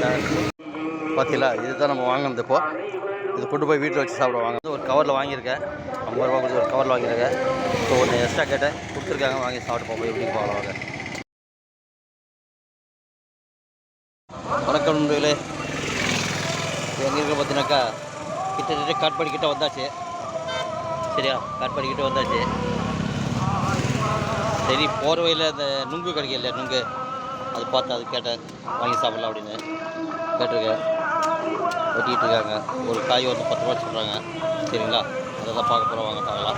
பார்த்தேன் பார்த்தீங்களா? இதுதான் நம்ம வாங்கினது இப்போ இது கொண்டு போய் வீட்டில் வச்சு சாப்பிடுவாங்க ஒரு கவரில் வாங்கியிருக்கேன். ஐம்பது ரூபா கொடுத்து ஒரு கவரில் வாங்கியிருக்கேன். ஸோ ஒன்று எக்ஸ்ட்ரா கேட்டேன். கொடுத்துருக்காங்க. வாங்கி சாப்பிட்டு போய் எப்படி போகலாம் வணக்கம் நண்பர்களே. எங்கே இருக்க பார்த்தீங்கன்னாக்கா கிட்டத்தட்ட காட்பாடி கிட்ட வந்தாச்சு. சரியா? காட்பாடி கிட்ட வந்தாச்சு. சரி போகிற வழியில் இந்த நுங்கு கிடைக்கல நுங்கு. அது பார்த்து அது கேட்டேன் வாங்கி சாப்பிடலாம் அப்படின்னு கேட்டிருக்கேன். வெட்டிக்கிட்டு இருக்காங்க ஒரு காய் வந்து பத்து ரூபா சொல்கிறாங்க சரிங்களா? அதை தான் பார்க்க போகிறோம் வாங்க பார்க்கலாம்.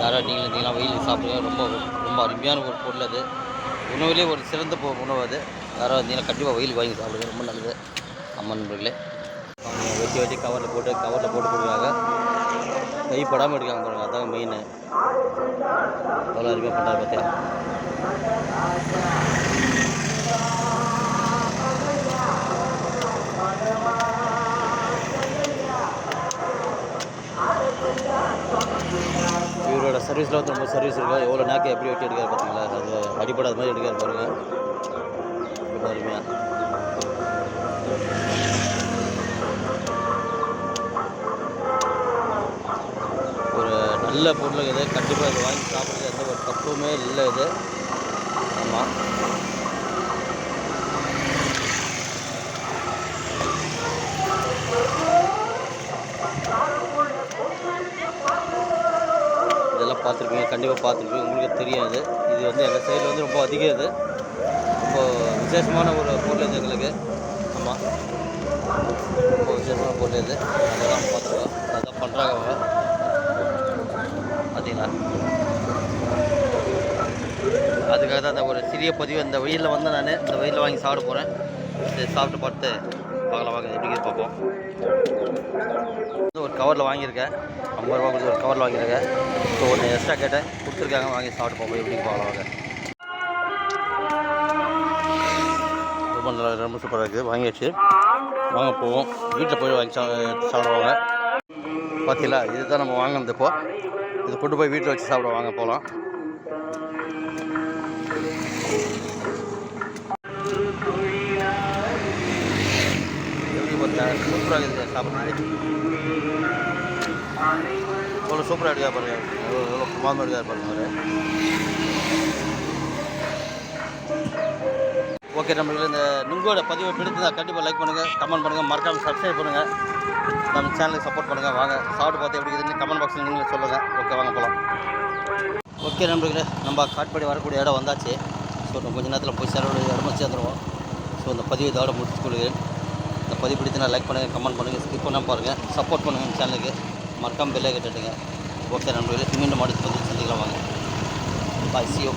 யாரோ நீங்கள் இருந்தீங்களா வெயில் சாப்பிடுங்க. ரொம்ப ரொம்ப அருமையான ஒரு பொருள் அது. உணவுலேயே ஒரு சிறந்த பொ- உணவு அது. யாராவது இருந்தீங்கன்னா கண்டிப்பாக வெயில் வாங்கி சாப்பிடுங்க. ரொம்ப நல்லது. அம்மன் நண்பர்களே. அவங்க வெட்டி வெட்டி கவரில் போட்டு கவரில் போட்டு கொடுக்குறாங்க. கை படாமல் எடுக்காங்க பாருங்க அதான் மெயின் அவ்வளோ அருமையாக பண்ணுறாரு பார்த்தியா இவரோட சர்வீஸில் வந்து ரொம்ப சர்வீஸ் இருக்கா. எவ்வளோ நேக்கம் எப்படி வெட்டி எடுக்காரு பார்த்தீங்களா அது அடிப்படாத மாதிரி எடுக்காரு பாருங்க. ரொம்ப அருமையாக நல்ல பொருள் இது. கண்டிப்பாக இதை வாங்கி சாப்பிட்றது எந்த ஒரு தப்புமே இல்லை இது. ஆமாம் இதெல்லாம் பார்த்துருப்பீங்க. கண்டிப்பாக பார்த்துருப்பீங்க. உங்களுக்கு தெரியாது இது. இது வந்து எங்கள் சைடில் வந்து ரொம்ப அதிகம் இது. ரொம்ப விசேஷமான ஒரு பொருள் இது எங்களுக்கு. ஆமாம் ரொம்ப விசேஷமான பொருள் இது. அதெல்லாம் பார்த்துருக்கோம் அதான் பண்ணுறாங்க அவங்க பார்த்தீங்களா அதுக்காக தான் அந்த ஒரு சிறிய பதிவு இந்த வெயிலில் வந்து நான் இந்த வெயிலில் வாங்கி சாப்பிட போகிறேன் சரி சாப்பிட்டு பார்த்து பார்க்கலாம் வாங்க எப்படி பார்ப்போம். வந்து ஒரு கவரில் வாங்கியிருக்கேன். ஐம்பது ரூபா கொடுத்து ஒரு கவரில் வாங்கியிருக்கேன். ஸோ ஒன்று எக்ஸ்ட்ரா கேட்டேன். கொடுத்துருக்காங்க வாங்கி சாப்பிட்டு பார்ப்போம் எப்படி பார்க்கலாம் வாங்க. ரொம்ப நல்லா ரொம்ப சூப்பராக இருக்குது. வாங்கியாச்சு. வாங்க போவோம். வீட்டில் போய் வாங்கி சாப்பிடுவாங்க. பார்த்தீங்களா இதுதான் நம்ம வாங்கினது இப்போ. இது கொண்டு போய் வீட்டில் வச்சு சாப்பிட வாங்க போகலாம். சூப்பராக இருக்குது சாப்பிட்றது எவ்வளோ சூப்பராக எடுக்கா பாருங்க. எவ்வளோ எவ்வளோ குமாரம் எடுக்கா பாருங்க ஓகே நம்மளுக்கு இந்த நுங்கோட பதிவை பிடித்ததா கண்டிப்பாக லைக் பண்ணுங்கள் கமெண்ட் பண்ணுங்கள் மறக்காமல் சப்ஸ்கிரைப் பண்ணுங்கள் நம்ம சேனலுக்கு சப்போர்ட் பண்ணுங்கள் வாங்க. சாப்பிட்டு பார்த்து எப்படி இருக்குதுன்னு கமெண்ட் பாக்ஸில் நீங்களும் சொல்லுங்கள் ஓகே வாங்க போகலாம் ஓகே நண்பர்களே நம்ம காட்பாடி வரக்கூடிய இடம் வந்தாச்சு. ஸோ நம்ம கொஞ்ச நேரத்தில் போய் சேர இடமா சேர்ந்துருவோம். ஸோ அந்த பதிவு இதோட முடிச்சு கொள்கிறேன் இந்த பதிவு பிடித்து லைக் பண்ணுங்கள் கமெண்ட் பண்ணுங்கள் ஸ்கிப் பண்ணாமல் பாருங்கள் சப்போர்ட் பண்ணுங்கள் சேனலுக்கு மறக்காமல் பெல்லை கேட்டுட்டுங்க ஓகே நண்பர்களே மீண்டும் அடுத்து வந்து சந்திக்கலாம் வாங்க. பாய் சியோ